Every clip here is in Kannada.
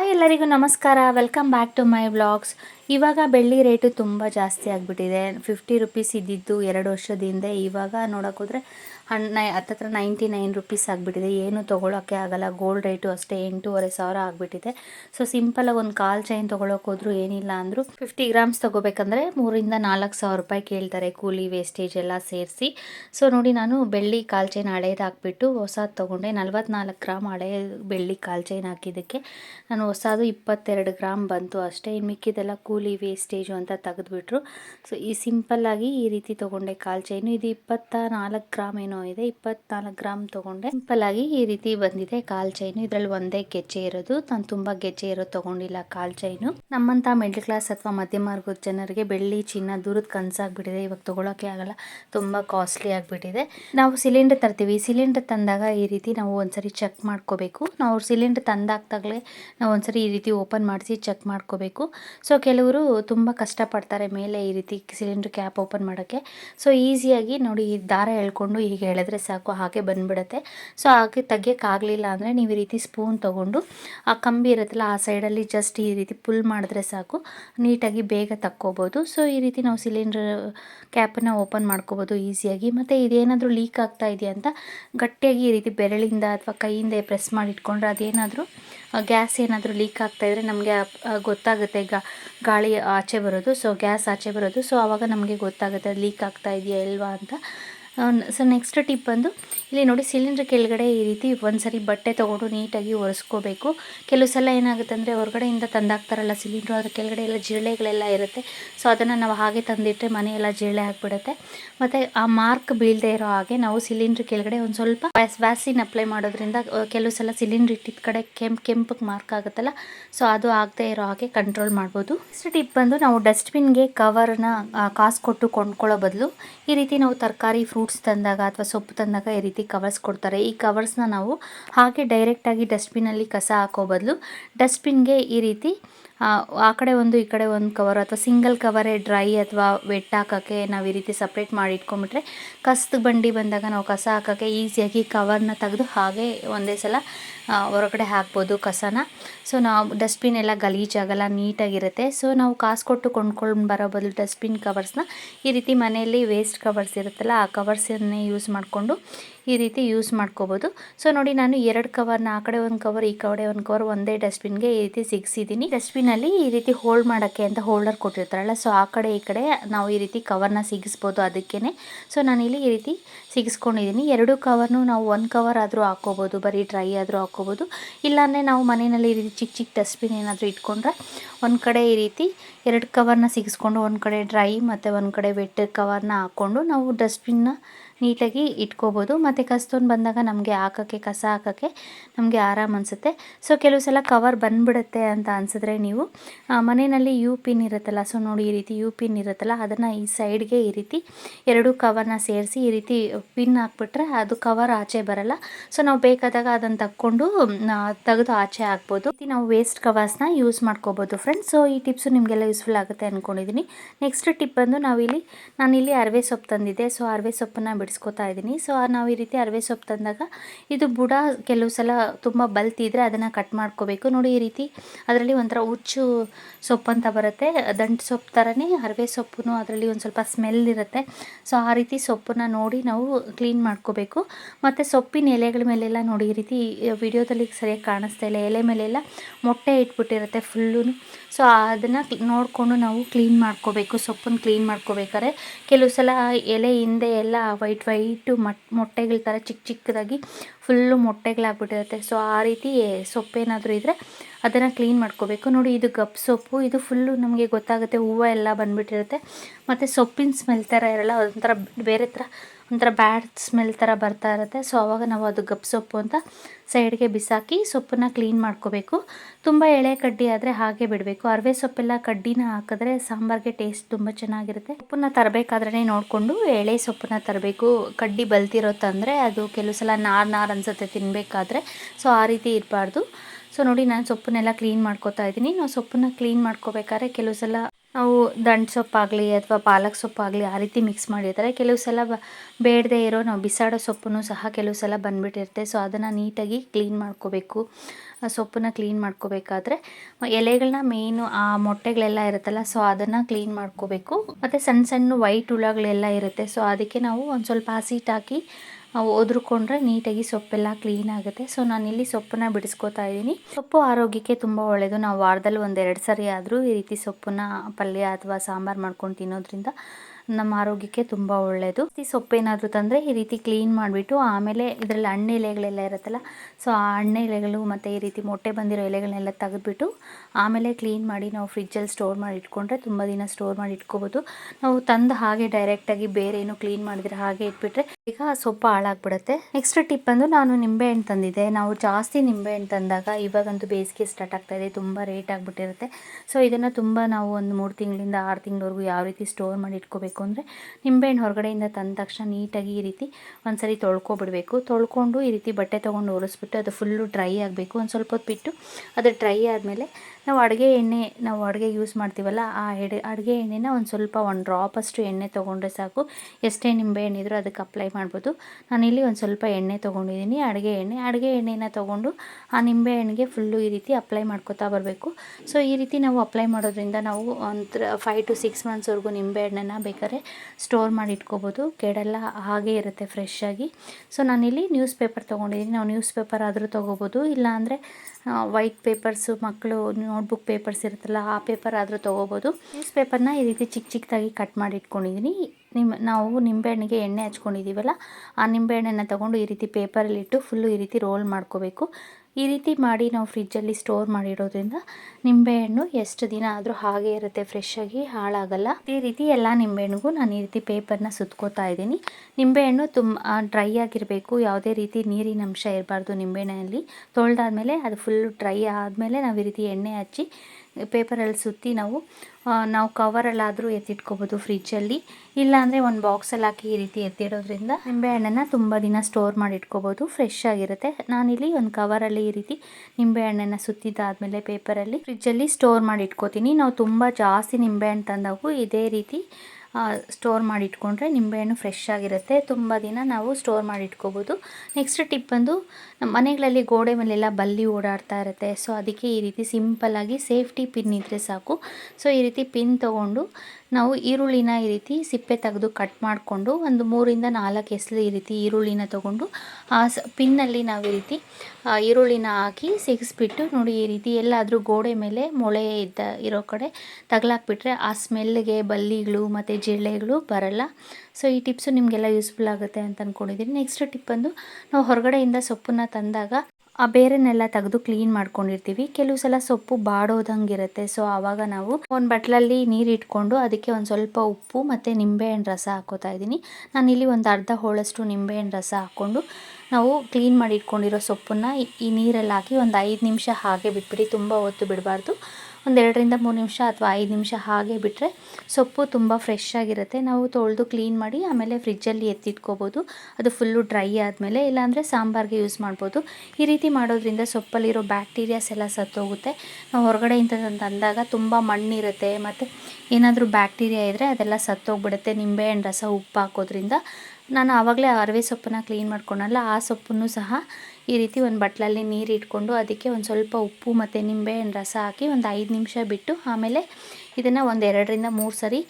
ಹಾಯ್ ಎಲ್ಲರಿಗೂ ನಮಸ್ಕಾರ. Welcome back to my vlogs ಇವಾಗ ಬೆಳ್ಳಿ ರೇಟು ತುಂಬ ಜಾಸ್ತಿ ಆಗಿಬಿಟ್ಟಿದೆ. ಫಿಫ್ಟಿ ರುಪೀಸ್ ಇದ್ದಿದ್ದು ಎರಡು ವರ್ಷದ ಹಿಂದೆ. ಇವಾಗ ನೋಡೋಕೆ ಹನ್ ನೈ ಹತ್ತತ್ರ ನೈಂಟಿ ನೈನ್ ರುಪೀಸ್ ಆಗಿಬಿಟ್ಟಿದೆ. ಏನು ತೊಗೊಳೋಕ್ಕೆ ಆಗಲ್ಲ. ಗೋಲ್ಡ್ ರೇಟು ಅಷ್ಟೇ ಎಂಟೂವರೆ ಸಾವಿರ ಆಗಿಬಿಟ್ಟಿದೆ. ಸೊ ಸಿಂಪಲಾಗಿ ಒಂದು ಕಾಲ್ ಚೈನ್ ತೊಗೊಳಕ್ಕೆ ಹೋದ್ರು ಏನಿಲ್ಲ ಅಂದರೂ ಫಿಫ್ಟಿ ಗ್ರಾಮ್ಸ್ ತೊಗೋಬೇಕಂದ್ರೆ ಮೂರಿಂದ ನಾಲ್ಕು ಸಾವಿರ ರೂಪಾಯಿ ಕೇಳ್ತಾರೆ ಕೂಲಿ ವೇಸ್ಟೇಜ್ ಎಲ್ಲ ಸೇರಿಸಿ. ಸೊ ನೋಡಿ ನಾನು ಬೆಳ್ಳಿ ಕಾಲ್ ಚೈನ್ ಹಳೇದು ಹಾಕ್ಬಿಟ್ಟು ಹೊಸದು ತೊಗೊಂಡೆ. ನಲ್ವತ್ನಾಲ್ಕು ಗ್ರಾಮ್ ಹಳೆ ಬೆಳ್ಳಿ ಕಾಲ್ ಚೈನ್ ಹಾಕಿದ್ದಕ್ಕೆ ನಾನು ಹೊಸದು ಇಪ್ಪತ್ತೆರಡು ಗ್ರಾಮ್ ಬಂತು ಅಷ್ಟೇ. ಇನ್ನು ಮಿಕ್ಕಿದೆಲ್ಲ ಕೂಲಿ ವೇಸ್ಟೇಜು ಅಂತ ತೆಗೆದುಬಿಟ್ರು. ಸೊ ಈ ಸಿಂಪಲ್ಲಾಗಿ ಈ ರೀತಿ ತೊಗೊಂಡೆ ಕಾಲ್ ಚೈನು ಇದು ಇಪ್ಪತ್ತ ನಾಲ್ಕು ಗ್ರಾಮ್ ಏನೋ ಇದೆ. ಇಪ್ಪತ್ನಾಲ್ಕು ಗ್ರಾಮ್ ಸಿಂಪಲ್ ಆಗಿ ಈ ರೀತಿ ಬಂದಿದೆ. ಕಾಲ್ ಚೈನು ಇದರಲ್ಲಿ ಒಂದೇ ಗೆಜ್ಜೆ ಇರೋದು. ನಾನು ತುಂಬಾ ಗೆಜ್ಜೆ ಇರೋದು ತಗೊಂಡಿಲ್ಲ ಕಾಲ್ ಚೈನು ನಮ್ಮಂತ ಮಿಡ್ಲ್ ಕ್ಲಾಸ್ ಅಥವಾ ಮಧ್ಯಮ ವರ್ಗದ ಜನರಿಗೆ ಬೆಳ್ಳಿ ಚಿನ್ನ ದೂರದ ಕನ್ಸಾಗ್ಬಿಟ್ಟಿದೆ. ಇವಾಗ ತಗೊಳಕ್ಕೆ ಆಗಲ್ಲ. ತುಂಬಾ ಕಾಸ್ಟ್ಲಿ ಆಗಿಬಿಟ್ಟಿದೆ. ನಾವು ಸಿಲಿಂಡರ್ ತರ್ತೀವಿ. ಸಿಲಿಂಡರ್ ತಂದಾಗ ಈ ರೀತಿ ನಾವು ಒಂದ್ಸರಿ ಚೆಕ್ ಮಾಡ್ಕೋಬೇಕು. ನಾವು ಸಿಲಿಂಡರ್ ತಂದಾಗ್ದಾಗಲೇ ನಾವು ಒಂದ್ಸರಿ ಈ ರೀತಿ ಓಪನ್ ಮಾಡಿಸಿ ಚೆಕ್ ಮಾಡ್ಕೋಬೇಕು. ಸೊ ಕೆಲವರು ತುಂಬ ಕಷ್ಟಪಡ್ತಾರೆ ಮೇಲೆ ಈ ರೀತಿ ಸಿಲಿಂಡರ್ ಕ್ಯಾಪ್ ಓಪನ್ ಮಾಡೋಕ್ಕೆ. ಸೊ ಈಸಿಯಾಗಿ ನೋಡಿ, ಈ ದಾರ ಎಳ್ಕೊಂಡು ಹೀಗೆ ಎಳೆದ್ರೆ ಸಾಕು, ಹಾಗೆ ಬಂದ್ಬಿಡುತ್ತೆ. ಸೊ ಹಾಗೆ ತೆಗಿಯೋಕ್ಕಾಗಲಿಲ್ಲ ಅಂದರೆ ನೀವು ಈ ರೀತಿ ಸ್ಪೂನ್ ತೊಗೊಂಡು, ಆ ಕಂಬಿ ಇರುತ್ತಲ್ಲ ಆ ಸೈಡಲ್ಲಿ ಜಸ್ಟ್ ಈ ರೀತಿ ಪುಲ್ ಮಾಡಿದ್ರೆ ಸಾಕು. ನೀಟಾಗಿ ಬೇಗ ತಕ್ಕೋಬೋದು. ಸೊ ಈ ರೀತಿ ನಾವು ಸಿಲಿಂಡರ್ ಕ್ಯಾಪನ್ನು ಓಪನ್ ಮಾಡ್ಕೋಬೋದು ಈಸಿಯಾಗಿ ಮತ್ತು ಇದೇನಾದರೂ ಲೀಕ್ ಆಗ್ತಾ ಇದೆಯಾ ಅಂತ ಗಟ್ಟಿಯಾಗಿ ಈ ರೀತಿ ಬೆರಳಿಂದ ಅಥವಾ ಕೈಯಿಂದ ಪ್ರೆಸ್ ಮಾಡಿ ಇಟ್ಕೊಂಡ್ರೆ ಅದೇನಾದರೂ ಗ್ಯಾಸ್ ಏನಾದರೂ ಲೀಕ್ ಆಗ್ತಾ ಇದ್ದರೆ ನಮಗೆ ಗೊತ್ತಾಗುತ್ತೆ ಗಾಳಿ ಆಚೆ ಬರೋದು. ಸೊ ಗ್ಯಾಸ್ ಆಚೆ ಬರೋದು. ಸೊ ಆವಾಗ ನಮಗೆ ಗೊತ್ತಾಗುತ್ತೆ ಲೀಕ್ ಆಗ್ತಾ ಇದೆಯಾ ಇಲ್ವಾ ಅಂತ. ಸೊ ನೆಕ್ಸ್ಟ್ ಟಿಪ್ ಬಂದು ಇಲ್ಲಿ ನೋಡಿ ಸಿಲಿಂಡ್ರ್ ಕೆಳಗಡೆ ಈ ರೀತಿ ಒಂದ್ಸರಿ ಬಟ್ಟೆ ತೊಗೊಂಡು ನೀಟಾಗಿ ಒರೆಸ್ಕೋಬೇಕು. ಕೆಲವು ಸಲ ಏನಾಗುತ್ತೆ ಅಂದರೆ ಹೊರಗಡೆಯಿಂದ ತಂದಾಕ್ತಾರಲ್ಲ ಸಿಲಿಂಡ್ರು, ಅದ್ರ ಕೆಳಗಡೆ ಎಲ್ಲ ಜಿರಳೆಗಳೆಲ್ಲ ಇರುತ್ತೆ. ಸೊ ಅದನ್ನು ನಾವು ಹಾಗೆ ತಂದಿಟ್ಟರೆ ಮನೆಯೆಲ್ಲ ಜಿರಳೆ ಆಗಿಬಿಡುತ್ತೆ. ಮತ್ತು ಆ ಮಾರ್ಕ್ ಬೀಳದೆ ಇರೋ ಹಾಗೆ ನಾವು ಸಿಲಿಂಡ್ರ್ ಕೆಳಗಡೆ ಒಂದು ಸ್ವಲ್ಪ ವ್ಯಾಸಿನ್ ಅಪ್ಲೈ ಮಾಡೋದ್ರಿಂದ ಕೆಲವು ಸಲ ಸಿಲಿಂಡ್ರ್ ಇಟ್ಟಿದ್ದ ಕಡೆ ಕೆಂಪು, ಕೆಂಪಗೆ ಮಾರ್ಕ್ ಆಗುತ್ತಲ್ಲ? ಸೊ ಅದು ಆಗದೆ ಇರೋ ಹಾಗೆ ಕಂಟ್ರೋಲ್ ಮಾಡ್ಬೋದು. ನೆಕ್ಸ್ಟ್ ಟಿಪ್ ಬಂದು ನಾವು ಡಸ್ಟ್ಬಿನ್ಗೆ ಕವರ್ನ ಕಾಸು ಕೊಟ್ಟು ಕೊಂಡ್ಕೊಳ್ಳೋ ಬದಲು ಈ ರೀತಿ ನಾವು ತರಕಾರಿ, ಫ್ರೂಟ್ಸ್ ತಂದಾಗ ಅಥವಾ ಸೊಪ್ಪು ತಂದಾಗ ಈ ರೀತಿ ಕವರ್ಸ್ ಕೊಡ್ತಾರೆ. ಈ ಕವರ್ಸ್ನ ನಾವು ಹಾಗೆ ಡೈರೆಕ್ಟಾಗಿ ಡಸ್ಟ್ಬಿನಲ್ಲಿ ಕಸ ಹಾಕೋ ಬದಲು ಡಸ್ಟ್ಬಿನ್ಗೆ ಈ ರೀತಿ, ಆ ಕಡೆ ಒಂದು, ಈ ಕಡೆ ಒಂದು ಕವರ್ ಅಥವಾ ಸಿಂಗಲ್ ಕವರೇ ಡ್ರೈ ಅಥವಾ ವೆಟ್ ಹಾಕೋಕ್ಕೆ ನಾವು ಈ ರೀತಿ ಸಪ್ರೇಟ್ ಮಾಡಿ ಇಟ್ಕೊಂಬಿಟ್ರೆ ಕಸದ ಬಂಡಿ ಬಂದಾಗ ನಾವು ಕಸ ಹಾಕೋಕ್ಕೆ ಈಸಿಯಾಗಿ ಕವರ್ನ ತೆಗೆದು ಹಾಗೆ ಒಂದೇ ಸಲ ಹೊರಗಡೆ ಹಾಕ್ಬೋದು ಕಸನ. ಸೊ ನಾವು ಡಸ್ಟ್ಬಿನ್ ಎಲ್ಲ ಗಲೀಜಾಗಲ್ಲ ನೀಟಾಗಿರುತ್ತೆ. ಸೊ ನಾವು ಕಾಸು ಕೊಟ್ಟು ಕೊಂಡ್ಕೊಂಡು ಬರೋ ಬದಲು ಡಸ್ಟ್ಬಿನ್ ಕವರ್ಸ್ನ ಈ ರೀತಿ ಮನೆಯಲ್ಲಿ ವೇಸ್ಟ್ ಕವರ್ಸ್ ಇರುತ್ತಲ್ಲ, ಆ ಕವರ್ಸನ್ನೇ ಯೂಸ್ ಮಾಡಿಕೊಂಡು ಈ ರೀತಿ ಯೂಸ್ ಮಾಡ್ಕೋಬೋದು. ಸೊ ನೋಡಿ ನಾನು ಎರಡು ಕವರ್ನ ಆ ಕಡೆ ಒಂದು ಕವರ್ ಈ ಕಡೆ ಒಂದು ಕವರ್ ಒಂದೇ ಡಸ್ಟ್ಬಿನ್ಗೆ ಈ ರೀತಿ ಸಿಗಿಸಿದ್ದೀನಿ. ಡಸ್ಟ್ಬಿನಲ್ಲಿ ಈ ರೀತಿ ಹೋಲ್ಡ್ ಮಾಡೋಕ್ಕೆ ಅಂತ ಹೋಲ್ಡರ್ ಕೊಟ್ಟಿರ್ತಾರಲ್ಲ ಸೊ ಆ ಕಡೆ ಈ ಕಡೆ ನಾವು ಈ ರೀತಿ ಕವರ್ನ ಸಿಗಿಸ್ಬೋದು ಅದಕ್ಕೇ ಸೊ ನಾನಿಲ್ಲಿ ಈ ರೀತಿ ಸಿಗಿಸ್ಕೊಂಡಿದ್ದೀನಿ. ಎರಡು ಕವರ್ನು ನಾವು ಒಂದು ಕವರ್ ಆದರೂ ಹಾಕೋಬೋದು ಬರೀ ಡ್ರೈ ಆದರೂ ಹಾಕೋಬೋದು ಇಲ್ಲಾಂದರೆ ನಾವು ಮನೆಯಲ್ಲಿ ಈ ರೀತಿ ಚಿಕ್ಕ ಚಿಕ್ಕ ಡಸ್ಟ್ಬಿನ್ ಏನಾದರೂ ಇಟ್ಕೊಂಡ್ರೆ ಒಂದು ಕಡೆ ಈ ರೀತಿ ಎರಡು ಕವರ್ನ ಸಿಗಿಸ್ಕೊಂಡು ಒಂದು ಕಡೆ ಡ್ರೈ ಮತ್ತು ಒಂದು ಕಡೆ ವೆಟ್ ಕವರ್ನ ಹಾಕ್ಕೊಂಡು ನಾವು ಡಸ್ಟ್ಬಿನ್ನ ನೀಟಾಗಿ ಇಟ್ಕೋಬೋದು. ಮತ್ತು ಕಸ್ತೂನ್ ಬಂದಾಗ ನಮಗೆ ಹಾಕೋಕ್ಕೆ, ಕಸ ಹಾಕೋಕ್ಕೆ ನಮಗೆ ಆರಾಮ ಅನಿಸುತ್ತೆ. ಸೊ ಕೆಲವು ಸಲ ಕವರ್ ಬಂದ್ಬಿಡುತ್ತೆ ಅಂತ ಅನಿಸಿದ್ರೆ ನೀವು ಮನೆಯಲ್ಲಿ ಯು ಪಿನ್ ಇರುತ್ತಲ್ಲ ಸೊ ನೋಡಿ ಈ ರೀತಿ ಯು ಪಿನ್ ಇರುತ್ತಲ್ಲ, ಅದನ್ನು ಈ ಸೈಡ್ಗೆ ಈ ರೀತಿ ಎರಡು ಕವರ್ನ ಸೇರಿಸಿ ಈ ರೀತಿ ಪಿನ್ ಹಾಕ್ಬಿಟ್ರೆ ಅದು ಕವರ್ ಆಚೆ ಬರಲ್ಲ. ಸೊ ನಾವು ಬೇಕಾದಾಗ ಅದನ್ನು ತಕ್ಕೊಂಡು ತೆಗೆದು ಆಚೆ ಹಾಕ್ಬೋದು. ನಾವು ವೇಸ್ಟ್ ಕವರ್ಸ್ನ ಯೂಸ್ ಮಾಡ್ಕೋಬೋದು ಫ್ರೆಂಡ್ಸ್ ಸೊ ಈ ಟಿಪ್ಸು ನಿಮಗೆಲ್ಲ ಯೂಸ್ಫುಲ್ ಆಗುತ್ತೆ ಅಂದ್ಕೊಂಡಿದ್ದೀನಿ ನೆಕ್ಸ್ಟ್ ಟಿಪ್ ಬಂದು ನಾವಿಲ್ಲಿ, ನಾನಿಲ್ಲಿ ಅರವೆ ಸೊಪ್ಪು ತಂದಿದ್ದೆ. ಸೊ ಅರವೆ ಸೊಪ್ಪನ್ನು ಬಿಡಿಸ್ಕೊತಾ ಇದ್ದೀನಿ. ಸೊ ನಾವು ಈ ರೀತಿ ಅರವೆ ಸೊಪ್ಪು ತಂದಾಗ ಇದು ಬುಡ ಕೆಲವು ಸಲ ತುಂಬ ಬಲ್ತಿದ್ರೆ ಅದನ್ನು ಕಟ್ ಮಾಡ್ಕೋಬೇಕು. ನೋಡಿ ಈ ರೀತಿ ಅದರಲ್ಲಿ ಒಂಥರ ಹುಚ್ಚು ಸೊಪ್ಪು ಅಂತ ಬರುತ್ತೆ. ದಂಟು ಸೊಪ್ಪು ಥರನೇ ಅರವೆ ಸೊಪ್ಪು ಅದರಲ್ಲಿ ಒಂದು ಸ್ವಲ್ಪ ಸ್ಮೆಲ್ ಇರುತ್ತೆ. ಸೊ ಆ ರೀತಿ ಸೊಪ್ಪನ್ನು ನೋಡಿ ನಾವು ಕ್ಲೀನ್ ಮಾಡ್ಕೋಬೇಕು. ಮತ್ತು ಸೊಪ್ಪಿನ ಎಲೆಗಳ ಮೇಲೆಲ್ಲ ನೋಡಿ ಈ ರೀತಿ ವಿಡಿಯೋದಲ್ಲಿ ಸರಿಯಾಗಿ ಕಾಣಿಸ್ತಾ ಇಲ್ಲ. ಎಲೆ ಮೇಲೆಲ್ಲ ಮೊಟ್ಟೆ ಇಟ್ಬಿಟ್ಟಿರುತ್ತೆ ಫುಲ್ಲು ಸೊ ಅದನ್ನು ನೋಡಿಕೊಂಡು ನಾವು ಕ್ಲೀನ್ ಮಾಡ್ಕೋಬೇಕು, ಸೊಪ್ಪನ್ನು ಕ್ಲೀನ್ ಮಾಡ್ಕೋಬೇಕಾದ್ರೆ ಕೆಲವು ಸಲ ಎಲೆ ಹಿಂದೆ ಎಲ್ಲ ವೈಟ್ ವೈಟು ಮಟ್, ಮೊಟ್ಟೆಗಳ ಥರ ಚಿಕ್ಕ ಚಿಕ್ಕದಾಗಿ ಫುಲ್ಲು ಮೊಟ್ಟೆಗಳಾಗ್ಬಿಟ್ಟಿರುತ್ತೆ. ಸೊ ಆ ರೀತಿ ಸೊಪ್ಪೇನಾದರೂ ಇದ್ದರೆ ಅದನ್ನು ಕ್ಲೀನ್ ಮಾಡ್ಕೋಬೇಕು. ನೋಡಿ, ಇದು ಗಪ್ ಸೊಪ್ಪು, ಇದು ಫುಲ್ಲು ನಮಗೆ ಗೊತ್ತಾಗುತ್ತೆ, ಹೂವು ಎಲ್ಲ ಬಂದುಬಿಟ್ಟಿರುತ್ತೆ. ಮತ್ತು ಸೊಪ್ಪಿನ ಸ್ಮೆಲ್ ಥರ ಇರಲ್ಲ ಅದೊಂಥರ ಬೇರೆ ಥರ ಒಂಥರ ಬ್ಯಾಡ್ ಸ್ಮೆಲ್ ಥರ ಬರ್ತಾ ಇರುತ್ತೆ. ಸೊ ಆವಾಗ ನಾವು ಅದು ಗಪ್ ಸೊಪ್ಪು ಅಂತ ಸೈಡ್ಗೆ ಬಿಸಾಕಿ ಸೊಪ್ಪನ್ನ ಕ್ಲೀನ್ ಮಾಡ್ಕೋಬೇಕು. ತುಂಬ ಎಳೆ ಕಡ್ಡಿ ಆದರೆ ಹಾಗೆ ಬಿಡಬೇಕು. ಅರವೆ ಸೊಪ್ಪೆಲ್ಲ ಕಡ್ಡಿನ ಹಾಕಿದ್ರೆ ಸಾಂಬಾರಿಗೆ ಟೇಸ್ಟ್ ತುಂಬ ಚೆನ್ನಾಗಿರುತ್ತೆ. ಸೊಪ್ಪನ್ನ ತರಬೇಕಾದ್ರೆ ನೋಡಿಕೊಂಡು ಎಳೆ ಸೊಪ್ಪನ್ನ ತರಬೇಕು. ಕಡ್ಡಿ ಬಲ್ತಿರೋ ತಂದರೆ ಅದು ಕೆಲವು ಸಲ ನಾರು ನಾರು ಅನ್ಸುತ್ತೆ ತಿನ್ನಬೇಕಾದ್ರೆ ಸೊ ಆ ರೀತಿ ಇರಬಾರ್ದು. ಸೊ ನೋಡಿ, ನಾನು ಸೊಪ್ಪನ್ನೆಲ್ಲ ಕ್ಲೀನ್ ಮಾಡ್ಕೋತಾ ಇದ್ದೀನಿ. ನಾವು ಸೊಪ್ಪನ್ನ ಕ್ಲೀನ್ ಮಾಡ್ಕೋಬೇಕಾದ್ರೆ ಕೆಲವು ಸಲ ನಾವು ದಂಟು ಸೊಪ್ಪಾಗಲಿ ಅಥವಾ ಪಾಲಕ್ ಸೊಪ್ಪಾಗಲಿ ಆ ರೀತಿ ಮಿಕ್ಸ್ ಮಾಡಿರ್ತಾರೆ. ಕೆಲವು ಸಲ ಬೇಡದೇ ಇರೋ ನಾವು ಬಿಸಾಡೋ ಸೊಪ್ಪನ್ನು ಸಹ ಕೆಲವು ಸಲ ಬಂದುಬಿಟ್ಟಿರುತ್ತೆ. ಸೊ ಅದನ್ನು ನೀಟಾಗಿ ಕ್ಲೀನ್ ಮಾಡ್ಕೋಬೇಕು. ಸೊಪ್ಪನ್ನ ಕ್ಲೀನ್ ಮಾಡ್ಕೋಬೇಕಾದ್ರೆ ಎಲೆಗಳನ್ನ ಮೇಯ್ನು ಆ ಮೊಟ್ಟೆಗಳೆಲ್ಲ ಇರುತ್ತಲ್ಲ ಸೊ ಅದನ್ನು ಕ್ಲೀನ್ ಮಾಡ್ಕೋಬೇಕು. ಮತ್ತು ಸಣ್ಣ ಸಣ್ಣ ವೈಟ್ ಹುಳಗಳೆಲ್ಲ ಇರುತ್ತೆ. ಸೊ ಅದಕ್ಕೆ ನಾವು ಒಂದು ಸ್ವಲ್ಪ ಹಸಿಟ್ಟು ಹಾಕಿ ಒದ್ರುಕೊಂಡ್ರೆ ನೀಟಾಗಿ ಸೊಪ್ಪೆಲ್ಲ ಕ್ಲೀನ್ ಆಗುತ್ತೆ. ಸೊ ನಾನಿಲ್ಲಿ ಸೊಪ್ಪನ್ನ ಬಿಡಿಸ್ಕೊತಾ ಇದ್ದೀನಿ. ಸೊಪ್ಪು ಆರೋಗ್ಯಕ್ಕೆ ತುಂಬ ಒಳ್ಳೆಯದು ನಾವು ವಾರದಲ್ಲಿ ಒಂದೆರಡು ಸರಿ ಆದರೂ ಈ ರೀತಿ ಸೊಪ್ಪನ್ನ ಪಲ್ಯ ಅಥವಾ ಸಾಂಬಾರು ಮಾಡ್ಕೊಂಡು ತಿನ್ನೋದ್ರಿಂದ ನಮ್ಮ ಆರೋಗ್ಯಕ್ಕೆ ತುಂಬ ಒಳ್ಳೆಯದು ಈ ಸೊಪ್ಪೇನಾದರೂ ತಂದರೆ ಈ ರೀತಿ ಕ್ಲೀನ್ ಮಾಡಿಬಿಟ್ಟು ಆಮೇಲೆ ಇದರಲ್ಲಿ ಹಣ್ಣು ಎಲೆಗಳೆಲ್ಲ ಇರುತ್ತಲ್ಲ ಸೊ ಆ ಹಣ್ಣು ಎಲೆಗಳು ಮತ್ತು ಈ ರೀತಿ ಮೊಟ್ಟೆ ಬಂದಿರೋ ಎಲೆಗಳನ್ನೆಲ್ಲ ತೆಗೆದುಬಿಟ್ಟು ಆಮೇಲೆ ಕ್ಲೀನ್ ಮಾಡಿ ನಾವು ಫ್ರಿಜ್ಜಲ್ಲಿ ಸ್ಟೋರ್ ಮಾಡಿ ಇಟ್ಕೊಂಡ್ರೆ ತುಂಬ ದಿನ ಸ್ಟೋರ್ ಮಾಡಿ ಇಟ್ಕೋಬೋದು. ನಾವು ತಂದು ಹಾಗೆ ಡೈರೆಕ್ಟಾಗಿ ಬೇರೆ ಏನು ಕ್ಲೀನ್ ಮಾಡಿದ್ರೆ ಹಾಗೆ ಇಟ್ಬಿಟ್ರೆ ಈಗ ಸೊಪ್ಪು ಹಾಳಾಗ್ಬಿಡುತ್ತೆ. ನೆಕ್ಸ್ಟ್ ಟಿಪ್ ಅಂದು ನಾನು ನಿಂಬೆಹಣ್ಣು ತಂದಿದ್ದೆ. ನಾವು ಜಾಸ್ತಿ ನಿಂಬೆಹಣ್ಣು ತಂದಾಗ ಇವಾಗಂತೂ ಬೇಸಿಗೆ ಸ್ಟಾರ್ಟ್ ಆಗ್ತಾ ಇದೆ, ತುಂಬ ರೇಟ್ ಆಗಿಬಿಟ್ಟಿರುತ್ತೆ. ಸೊ ಇದನ್ನು ತುಂಬ ನಾವು ಒಂದು ಮೂರು ತಿಂಗಳಿಂದ ಆರು ತಿಂಗಳವರೆಗೂ ಯಾವ ರೀತಿ ಸ್ಟೋರ್ ಮಾಡಿ ಇಟ್ಕೋಬೇಕು ಅಂದರೆ ನಿಂಬೆಹಣ್ಣು ಹೊರಗಡೆಯಿಂದ ತಂದ ತಕ್ಷಣ ನೀಟಾಗಿ ಈ ರೀತಿ ಒಂದ್ಸರಿ ತೊಳ್ಕೊಬಿಡಬೇಕು. ತೊಳ್ಕೊಂಡು ಈ ರೀತಿ ಬಟ್ಟೆ ತೊಗೊಂಡು ಒರೆಸ್ಬಿಟ್ಟು ಅದು ಫುಲ್ಲು ಡ್ರೈ ಆಗಬೇಕು. ಒಂದು ಸ್ವಲ್ಪ ಹೊತ್ತು ಬಿಟ್ಟು ಅದು ಡ್ರೈ ಆದಮೇಲೆ ನಾವು ಅಡುಗೆ ಎಣ್ಣೆ, ನಾವು ಅಡುಗೆ ಯೂಸ್ ಮಾಡ್ತೀವಲ್ಲ, ಆ ಎಡೆ, ಅಡುಗೆ ಎಣ್ಣೆನ ಒಂದು ಸ್ವಲ್ಪ ಒಂದು ಡ್ರಾಪಷ್ಟು ಎಣ್ಣೆ ತೊಗೊಂಡ್ರೆ ಸಾಕು. ಎಷ್ಟೇ ನಿಂಬೆ ಎಣ್ಣೆ ಇದ್ರೂ ಅದಕ್ಕೆ ಅಪ್ಲೈ ಮಾಡ್ಬೋದು. ನಾನಿಲ್ಲಿ ಒಂದು ಸ್ವಲ್ಪ ಎಣ್ಣೆ ತೊಗೊಂಡಿದ್ದೀನಿ ಅಡುಗೆ ಎಣ್ಣೆ. ಅಡುಗೆ ಎಣ್ಣೆನ ತೊಗೊಂಡು ಆ ನಿಂಬೆ ಎಣ್ಣೆಗೆ ಫುಲ್ಲು ಈ ರೀತಿ ಅಪ್ಲೈ ಮಾಡ್ಕೋತಾ ಬರಬೇಕು. ಸೊ ಈ ರೀತಿ ನಾವು ಅಪ್ಲೈ ಮಾಡೋದ್ರಿಂದ ನಾವು ಒಂದು ಫೈವ್ ಟು ಸಿಕ್ಸ್ ಮಂತ್ಸ್ವರೆಗೂ ನಿಂಬೆ ಎಣ್ಣೆನ ಬೇಕಾದ್ರೆ ಸ್ಟೋರ್ ಮಾಡಿ ಇಟ್ಕೋಬೋದು. ಕೆಡಲ್ಲ ಹಾಗೇ ಇರುತ್ತೆ ಫ್ರೆಶ್ ಆಗಿ. ಸೊ ನಾನಿಲ್ಲಿ ನ್ಯೂಸ್ ಪೇಪರ್ ತೊಗೊಂಡಿದ್ದೀನಿ ನಾವು ನ್ಯೂಸ್ ಪೇಪರ್ ಆದರೂ ತೊಗೋಬೋದು. ಇಲ್ಲಾಂದರೆ ವೈಟ್ ಪೇಪರ್ಸು ಮಕ್ಕಳು ನೋಟ್ಬುಕ್ ಪೇಪರ್ಸ್ ಇರುತ್ತಲ್ಲ, ಆ ಪೇಪರ್ ಆದರೂ ತೊಗೋಬೋದು. ನ್ಯೂಸ್ ಪೇಪರ್ನ ಈ ರೀತಿ ಚಿಕ್ಕ ಚಿಕ್ಕದಾಗಿ ಕಟ್ ಮಾಡಿ ಇಟ್ಕೊಂಡಿದ್ದೀನಿ ನಿಮ್ಮ ನಾವು ನಿಂಬೆಹಣ್ಣಿಗೆ ಎಣ್ಣೆ ಹಚ್ಕೊಂಡಿದ್ದೀವಲ್ಲ ಆ ನಿಂಬೆಹಣ್ಣನ್ನು ತೊಗೊಂಡು ಈ ರೀತಿ ಪೇಪರಲ್ಲಿಟ್ಟು ಫುಲ್ಲು ಈ ರೀತಿ ರೋಲ್ ಮಾಡ್ಕೋಬೇಕು. ಈ ರೀತಿ ಮಾಡಿ ನಾವು ಫ್ರಿಜ್ಜಲ್ಲಿ ಸ್ಟೋರ್ ಮಾಡಿಡೋದ್ರಿಂದ ನಿಂಬೆಹಣ್ಣು ಎಷ್ಟು ದಿನ ಆದರೂ ಹಾಗೆ ಇರುತ್ತೆ ಫ್ರೆಶ್ ಆಗಿ ಹಾಳಾಗಲ್ಲ. ಈ ರೀತಿ ಎಲ್ಲ ನಿಂಬೆಹಣ್ಣಿಗೂ ನಾನು ಈ ರೀತಿ ಪೇಪರ್ನ ಸುತ್ಕೋತಾ ಇದ್ದೀನಿ. ನಿಂಬೆಹಣ್ಣು ತುಂಬ ಡ್ರೈ ಆಗಿರಬೇಕು, ಯಾವುದೇ ರೀತಿ ನೀರಿನ ಅಂಶ ಇರಬಾರ್ದು ನಿಂಬೆಹಣ್ಣಲ್ಲಿ. ತೊಳೆದಾದ್ಮೇಲೆ ಅದು ಫುಲ್ ಡ್ರೈ ಆದಮೇಲೆ ನಾವು ಈ ರೀತಿ ಎಣ್ಣೆ ಹಚ್ಚಿ ಪೇಪರಲ್ಲಿ ಸುತ್ತಿ ನಾವು ನಾವು ಕವರಲ್ಲಾದರೂ ಎತ್ತಿಟ್ಕೋಬೋದು ಫ್ರಿಜ್ಜಲ್ಲಿ ಇಲ್ಲಾಂದರೆ ಒಂದು ಬಾಕ್ಸಲ್ಲಿ ಹಾಕಿ ಈ ರೀತಿ ಎತ್ತಿಡೋದ್ರಿಂದ ನಿಂಬೆಹಣ್ಣನ್ನು ತುಂಬ ದಿನ ಸ್ಟೋರ್ ಮಾಡಿ ಇಟ್ಕೋಬೋದು ಫ್ರೆಶ್ ಆಗಿರುತ್ತೆ. ನಾನಿಲ್ಲಿ ಒಂದು ಕವರಲ್ಲಿ ಈ ರೀತಿ ನಿಂಬೆಹಣ್ಣನ್ನು ಸುತ್ತಿದ್ದಾದಮೇಲೆ ಪೇಪರಲ್ಲಿ ಫ್ರಿಜ್ಜಲ್ಲಿ ಸ್ಟೋರ್ ಮಾಡಿ ಇಟ್ಕೋತೀನಿ ನಾವು ತುಂಬ ಜಾಸ್ತಿ ನಿಂಬೆಹಣ್ಣು ತಂದಾಗೂ ಇದೇ ರೀತಿ ಸ್ಟೋರ್ ಮಾಡಿ ಇಟ್ಕೊಂಡ್ರೆ ನಿಂಬೆಹಣ್ಣು ಫ್ರೆಶ್ ಆಗಿರುತ್ತೆ. ತುಂಬ ದಿನ ನಾವು ಸ್ಟೋರ್ ಮಾಡಿ ಇಟ್ಕೋಬೋದು ನೆಕ್ಸ್ಟ್ ಟಿಪ್ ಬಂದು ನಮ್ಮ ಮನೆಗಳಲ್ಲಿ ಗೋಡೆ ಮೇಲೆಲ್ಲ ಬಲ್ಲಿ ಓಡಾಡ್ತಾ ಇರುತ್ತೆ. ಸೊ ಅದಕ್ಕೆ ಈ ರೀತಿ ಸಿಂಪಲ್ಲಾಗಿ ಸೇಫ್ಟಿ ಪಿನ್ ಇದ್ದರೆ ಸಾಕು. ಸೊ ಈ ರೀತಿ ಪಿನ್ ತೊಗೊಂಡು ನಾವು ಈರುಳ್ಳಿನ ಈ ರೀತಿ ಸಿಪ್ಪೆ ತೆಗೆದು ಕಟ್ ಮಾಡಿಕೊಂಡು ಒಂದು ಮೂರಿಂದ ನಾಲ್ಕು ಎಸಳು ಈ ರೀತಿ ಈರುಳ್ಳಿನ ತೊಗೊಂಡು, ಆ ಸ, ಪಿನ್ನಲ್ಲಿ ನಾವು ಈ ರೀತಿ ಈರುಳ್ಳಿನ ಹಾಕಿ ಸಿಗಿಸ್ಬಿಟ್ಟು ನೋಡಿ ಈ ರೀತಿ ಎಲ್ಲಾದರೂ ಗೋಡೆ ಮೇಲೆ ಮೊಳೆ ಇದ್ದ, ಇರೋ ಕಡೆ ತಗಲಾಕ್ಬಿಟ್ರೆ ಆ ಸ್ಮೆಲ್ಗೆ ಬಲ್ಲಿಗಳು ಮತ್ತು ಜಿರಳೆಗಳು ಬರಲ್ಲ. ಸೊ ಈ ಟಿಪ್ಸು ನಿಮಗೆಲ್ಲ ಯೂಸ್ಫುಲ್ ಆಗುತ್ತೆ ಅಂತ ಅಂದ್ಕೊಂಡಿದ್ದೀನಿ ನೆಕ್ಸ್ಟ್ ಟಿಪ್ ಬಂದು ನಾವು ಹೊರಗಡೆಯಿಂದ ಸೊಪ್ಪನ್ನ ತಂದಾಗ ಆ ಬೇರೆನೆಲ್ಲ ತೆಗೆದು ಕ್ಲೀನ್ ಮಾಡ್ಕೊಂಡಿರ್ತೀವಿ. ಕೆಲವು ಸಲ ಸೊಪ್ಪು ಬಾಡೋದಂಗಿರುತ್ತೆ. ಸೊ ಆವಾಗ ನಾವು ಒಂದು ಬಟ್ಲಲ್ಲಿ ನೀರು ಇಟ್ಕೊಂಡು ಅದಕ್ಕೆ ಒಂದು ಸ್ವಲ್ಪ ಉಪ್ಪು ಮತ್ತು ನಿಂಬೆಹಣ್ಣು ರಸ ಹಾಕೋತಾ ಇದ್ದೀನಿ. ನಾನಿಲ್ಲಿ ಒಂದು ಅರ್ಧ ಹೋಳಷ್ಟು ನಿಂಬೆಹಣ್ಣು ರಸ ಹಾಕ್ಕೊಂಡು ನಾವು ಕ್ಲೀನ್ ಮಾಡಿ ಇಟ್ಕೊಂಡಿರೋ ಸೊಪ್ಪನ್ನು ಈ ನೀರಲ್ಲಿ ಹಾಕಿ ಒಂದು ಐದು ನಿಮಿಷ ಹಾಗೆ ಬಿಟ್ಬಿಡಿ. ತುಂಬ ಹೊತ್ತು ಬಿಡಬಾರ್ದು. ಒಂದು ಎರಡರಿಂದ ಮೂರು ನಿಮಿಷ ಅಥವಾ ಐದು ನಿಮಿಷ ಹಾಗೆ ಬಿಟ್ಟರೆ ಸೊಪ್ಪು ತುಂಬ ಫ್ರೆಶ್ ಆಗಿರುತ್ತೆ. ನಾವು ತೊಳೆದು ಕ್ಲೀನ್ ಮಾಡಿ ಆಮೇಲೆ ಫ್ರಿಜ್ಜಲ್ಲಿ ಎತ್ತಿಟ್ಕೋಬೋದು. ಅದು ಫುಲ್ಲು ಡ್ರೈ ಆದಮೇಲೆ ಇಲ್ಲಾಂದರೆ ಸಾಂಬಾರಿಗೆ ಯೂಸ್ ಮಾಡ್ಬೋದು. ಈ ರೀತಿ ಮಾಡೋದ್ರಿಂದ ಸೊಪ್ಪಲ್ಲಿರೋ ಬ್ಯಾಕ್ಟೀರಿಯಾಸ್ ಎಲ್ಲ ಸತ್ತೋಗುತ್ತೆ. ನಾವು ಹೊರಗಡೆಯಿಂದ ತಂದಾಗ ತುಂಬ ಮಣ್ಣಿರುತ್ತೆ. ಮತ್ತು ಏನಾದರೂ ಬ್ಯಾಕ್ಟೀರಿಯಾ ಇದ್ದರೆ ಅದೆಲ್ಲ ಸತ್ತೋಗ್ಬಿಡುತ್ತೆ. ನಿಂಬೆಹಣ್ಣು ರಸ ಉಪ್ಪು ಹಾಕೋದ್ರಿಂದ. ನಾನು ಆವಾಗಲೇ ಅರವೆ ಸೊಪ್ಪನ್ನು ಕ್ಲೀನ್ ಮಾಡ್ಕೊಂಡಲ್ಲ, ಆ ಸೊಪ್ಪನ್ನು ಸಹ ಈ ರೀತಿ ಒಂದು ಬಟ್ಲಲ್ಲಿ ನೀರು ಇಟ್ಕೊಂಡು ಅದಕ್ಕೆ ಒಂದು ಸ್ವಲ್ಪ ಉಪ್ಪು ಮತ್ತು ನಿಂಬೆಹಣ್ಣು ರಸ ಹಾಕಿ ಒಂದು ಐದು ನಿಮಿಷ ಬಿಟ್ಟು ಆಮೇಲೆ ಇದನ್ನು ಒಂದು ಎರಡರಿಂದ ಮೂರು ಸರಿ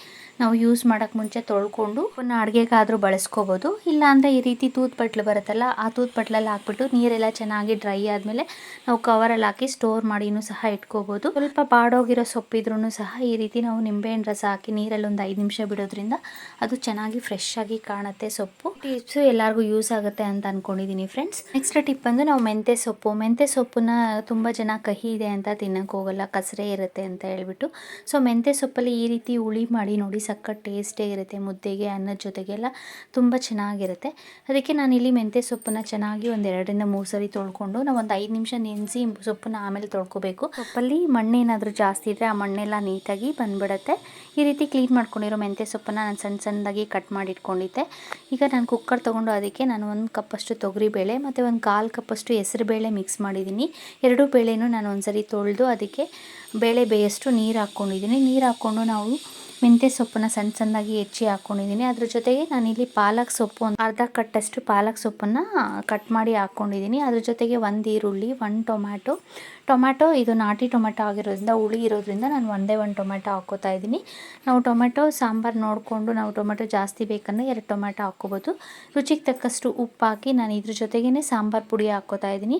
ನಾವು ಯೂಸ್ ಮಾಡೋಕ್ಕೆ ಮುಂಚೆ ತೊಳ್ಕೊಂಡು ಅವನ್ನ ಅಡುಗೆಗಾದರೂ ಬಳಸ್ಕೋಬೋದು. ಇಲ್ಲಾಂದರೆ ಈ ರೀತಿ ತೂತ್ ಬಟ್ಲು ಬರುತ್ತಲ್ಲ, ಆ ತೂತ್ ಬಟ್ಲಲ್ಲಿ ಹಾಕ್ಬಿಟ್ಟು ನೀರೆಲ್ಲ ಚೆನ್ನಾಗಿ ಡ್ರೈ ಆದಮೇಲೆ ನಾವು ಕವರಲ್ಲಿ ಹಾಕಿ ಸ್ಟೋರ್ ಮಾಡಿನೂ ಸಹ ಇಟ್ಕೋಬೋದು. ಸ್ವಲ್ಪ ಬಾಡೋಗಿರೋ ಸೊಪ್ಪಿದ್ರೂ ಸಹ ಈ ರೀತಿ ನಾವು ನಿಂಬೆಹಣ್ಣು ರಸ ಹಾಕಿ ನೀರಲ್ಲಿ ಒಂದು ಐದು ನಿಮಿಷ ಬಿಡೋದ್ರಿಂದ ಅದು ಚೆನ್ನಾಗಿ ಫ್ರೆಶ್ ಆಗಿ ಕಾಣುತ್ತೆ ಸೊಪ್ಪು. ಟಿಪ್ಸು ಎಲ್ಲರಿಗೂ ಯೂಸ್ ಆಗುತ್ತೆ ಅಂತ ಅಂದ್ಕೊಂಡಿದ್ದೀನಿ ಫ್ರೆಂಡ್ಸ್ ನೆಕ್ಸ್ಟ್ ಟಿಪ್ ಬಂದು ನಾವು ಮೆಂತೆ ಸೊಪ್ಪು. ಮೆಂತೆ ಸೊಪ್ಪನ್ನ ತುಂಬ ಜನ ಕಹಿ ಇದೆ ಅಂತ ತಿನ್ನೋಕೆ ಹೋಗಲ್ಲ, ಕಸರೆ ಇರುತ್ತೆ ಅಂತ ಹೇಳ್ಬಿಟ್ಟು. ಸೊ ಮೆಂತೆ ಸೊಪ್ಪಲ್ಲಿ ಈ ರೀತಿ ಹುಳಿ ಮಾಡಿ ನೋಡಿ ಸಖತ್ ಟೇಸ್ಟೇ ಇರುತ್ತೆ ಮುದ್ದೆಗೆ, ಅನ್ನದ ಜೊತೆಗೆಲ್ಲ ತುಂಬ ಚೆನ್ನಾಗಿರುತ್ತೆ. ಅದಕ್ಕೆ ನಾನು ಇಲ್ಲಿ ಮೆಂತ್ಯ ಸೊಪ್ಪನ್ನು ಚೆನ್ನಾಗಿ ಒಂದು ಎರಡರಿಂದ ಮೂರು ಸರಿ ತೊಳ್ಕೊಂಡು ನಾವು ಒಂದು ಐದು ನಿಮಿಷ ನೆನೆಸಿ ಸೊಪ್ಪನ್ನು ಆಮೇಲೆ ತೊಳ್ಕೊಬೇಕು. ಸೊಪ್ಪಲ್ಲಿ ಮಣ್ಣೇನಾದರೂ ಜಾಸ್ತಿ ಇದ್ದರೆ ಆ ಮಣ್ಣೆಲ್ಲ ನೀಟಾಗಿ ಬಂದ್ಬಿಡುತ್ತೆ. ಈ ರೀತಿ ಕ್ಲೀನ್ ಮಾಡ್ಕೊಂಡಿರೋ ಮೆಂತ್ಯ ಸೊಪ್ಪನ್ನು ನಾನು ಸಣ್ಣ ಸಣ್ಣದಾಗಿ ಕಟ್ ಮಾಡಿ ಇಟ್ಕೊಂಡಿದ್ದೆ ಈಗ ನಾನು ಕುಕ್ಕರ್ ತೊಗೊಂಡು ಅದಕ್ಕೆ ನಾನು ಒಂದು ಕಪ್ಪಷ್ಟು ತೊಗರಿಬೇಳೆ ಮತ್ತು ಒಂದು ಕಾಲು ಕಪ್ಪಷ್ಟು ಹೆಸರು ಬೇಳೆ ಮಿಕ್ಸ್ ಮಾಡಿದ್ದೀನಿ. ಎರಡೂ ಬೇಳೆನೂ ನಾನು ಒಂದು ಸರಿ ತೊಳೆದು ಅದಕ್ಕೆ ಬೇಳೆ ಬೇಯಷ್ಟು ನೀರು ಹಾಕ್ಕೊಂಡಿದ್ದೀನಿ ನೀರು ಹಾಕ್ಕೊಂಡು ನಾವು ಮೆಂತ್ಯ ಸೊಪ್ಪನ್ನ ಸಣ್ಣ ಸಣ್ಣದಾಗಿ ಹೆಚ್ಚಿ ಹಾಕ್ಕೊಂಡಿದ್ದೀನಿ ಅದ್ರ ಜೊತೆಗೆ ನಾನಿಲ್ಲಿ ಪಾಲಕ್ ಸೊಪ್ಪು ಅರ್ಧ ಕಟ್ಟಷ್ಟು ಪಾಲಕ್ ಸೊಪ್ಪನ್ನು ಕಟ್ ಮಾಡಿ ಹಾಕ್ಕೊಂಡಿದ್ದೀನಿ ಅದ್ರ ಜೊತೆಗೆ ಒಂದು ಈರುಳ್ಳಿ, ಒಂದು ಟೊಮ್ಯಾಟೊ ಟೊಮ್ಯಾಟೊ, ಇದು ನಾಟಿ ಟೊಮೆಟೊ ಆಗಿರೋದ್ರಿಂದ, ಹುಳಿ ಇರೋದ್ರಿಂದ ನಾನು ಒಂದೇ ಒಂದು ಟೊಮೆಟೊ ಹಾಕ್ಕೋತಾ ಇದ್ದೀನಿ. ನಾವು ಟೊಮೆಟೊ ಸಾಂಬಾರು ನೋಡಿಕೊಂಡು ನಾವು ಟೊಮೆಟೊ ಜಾಸ್ತಿ ಬೇಕಂದರೆ ಎರಡು ಟೊಮೆಟೊ ಹಾಕ್ಕೋಬೋದು ರುಚಿಗೆ ತಕ್ಕಷ್ಟು ಉಪ್ಪು ಹಾಕಿ ನಾನು ಇದ್ರ ಜೊತೆಗೇ ಸಾಂಬಾರು ಪುಡಿ ಹಾಕ್ಕೋತಾ ಇದ್ದೀನಿ.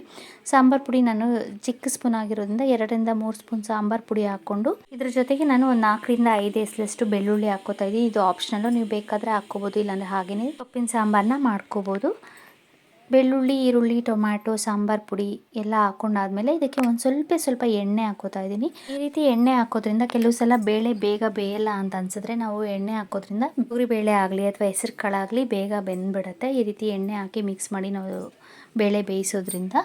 ಸಾಂಬಾರು ಪುಡಿ ನಾನು ಚಿಕ್ಕ ಸ್ಪೂನ್ ಆಗಿರೋದ್ರಿಂದ ಎರಡರಿಂದ ಮೂರು ಸ್ಪೂನ್ ಸಾಂಬಾರು ಪುಡಿ ಹಾಕ್ಕೊಂಡು, ಇದ್ರ ಜೊತೆಗೆ ನಾನು ಒಂದು ನಾಲ್ಕರಿಂದ ಐದು ಎಸ್ಲಷ್ಟು ಬೆಳ್ಳುಳ್ಳಿ ಹಾಕೋತಾ ಇದ್ದೀನಿ. ಇದು ಆಪ್ಷನಲ್ಲು ನೀವು ಬೇಕಾದರೆ ಹಾಕ್ಕೋಬೋದು ಇಲ್ಲಾಂದರೆ ಹಾಗೆಯೇ ಸೊಪ್ಪಿನ ಸಾಂಬಾರನ್ನ ಮಾಡ್ಕೋಬೋದು. ಬೆಳ್ಳುಳ್ಳಿ, ಈರುಳ್ಳಿ, ಟೊಮ್ಯಾಟೊ, ಸಾಂಬಾರು ಪುಡಿ ಎಲ್ಲ ಹಾಕೊಂಡಾದ್ಮೇಲೆ ಇದಕ್ಕೆ ಒಂದು ಸ್ವಲ್ಪ ಸ್ವಲ್ಪ ಎಣ್ಣೆ ಹಾಕೋತಾ ಇದ್ದೀನಿ. ಈ ರೀತಿ ಎಣ್ಣೆ ಹಾಕೋದ್ರಿಂದ ಕೆಲವು ಸಲ ಬೇಳೆ ಬೇಗ ಬೇಯಲ್ಲ ಅಂತ ಅನ್ಸಿದ್ರೆ ನಾವು ಎಣ್ಣೆ ಹಾಕೋದ್ರಿಂದ ಗುರಿ ಬೇಳೆ ಆಗಲಿ ಅಥವಾ ಹೆಸರು ಕಾಳಾಗಲಿ ಬೇಗ ಬೆಂದ್ಬಿಡುತ್ತೆ. ಈ ರೀತಿ ಎಣ್ಣೆ ಹಾಕಿ ಮಿಕ್ಸ್ ಮಾಡಿ ನಾವು ಬೇಳೆ ಬೇಯಿಸೋದ್ರಿಂದ